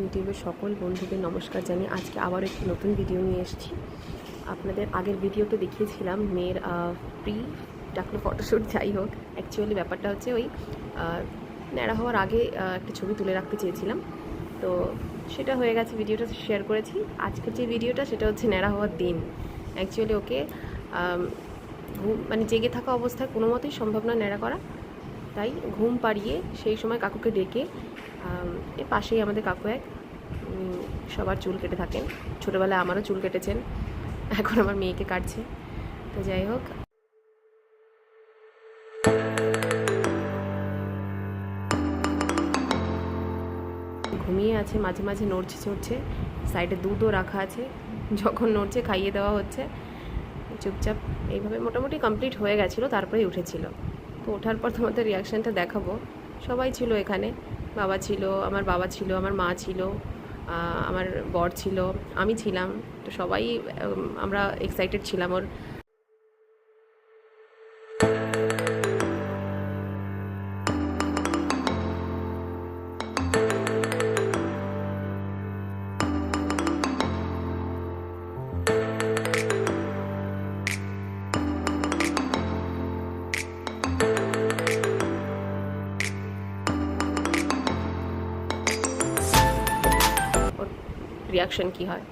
ইউটিউবের সকল বন্ধুদের নমস্কার জানিয়ে আজকে আবার একটি নতুন ভিডিও নিয়ে এসেছি। আপনাদের আগের ভিডিওতে দেখিয়েছিলাম মেয়ের প্রি ডাকলো ফটোশ্যুট যাই হোক। অ্যাকচুয়ালি ব্যাপারটা হচ্ছে ওই ন্যাড়া হওয়ার আগে একটা ছবি তুলে রাখতে চেয়েছিলাম। তো সেটা হয়ে গেছে ভিডিওটা শেয়ার করেছি। আজকের যে ভিডিওটা সেটা হচ্ছে ন্যাড়া হওয়ার দিন। অ্যাকচুয়ালি ওকে ঘুম মানে জেগে থাকা অবস্থায় কোনো মতেই সম্ভব না ন্যাড়া করা। তাই ঘুম পাড়িয়ে সেই সময় কাকুকে ডেকে এর পাশেই আমাদের কাকু এক সবার চুল কেটে থাকেন। ছোটোবেলায় আমারও চুল কেটেছেন, এখন আমার মেয়েকে কাটছে। তো যাই হোক। ঘুমিয়ে আছে, মাঝে মাঝে নড়ছে চড়ছে, সাইডে দুধও রাখা আছে, যখন নড়ছে খাইয়ে দেওয়া হচ্ছে। চুপচাপ এইভাবে মোটামুটি কমপ্লিট হয়ে গেছিল, তারপরেই উঠেছিল। তো ওঠার পর তোমাদের রিয়াকশানটা দেখাবো। সবাই ছিল এখানে বাবা ছিল, আমার বাবা ছিল, আমার মা ছিল আমার বর ছিল, আমি ছিলাম। তো সবাই আমরা এক্সাইটেড ছিলাম ওর রিয়াকশন কী হয়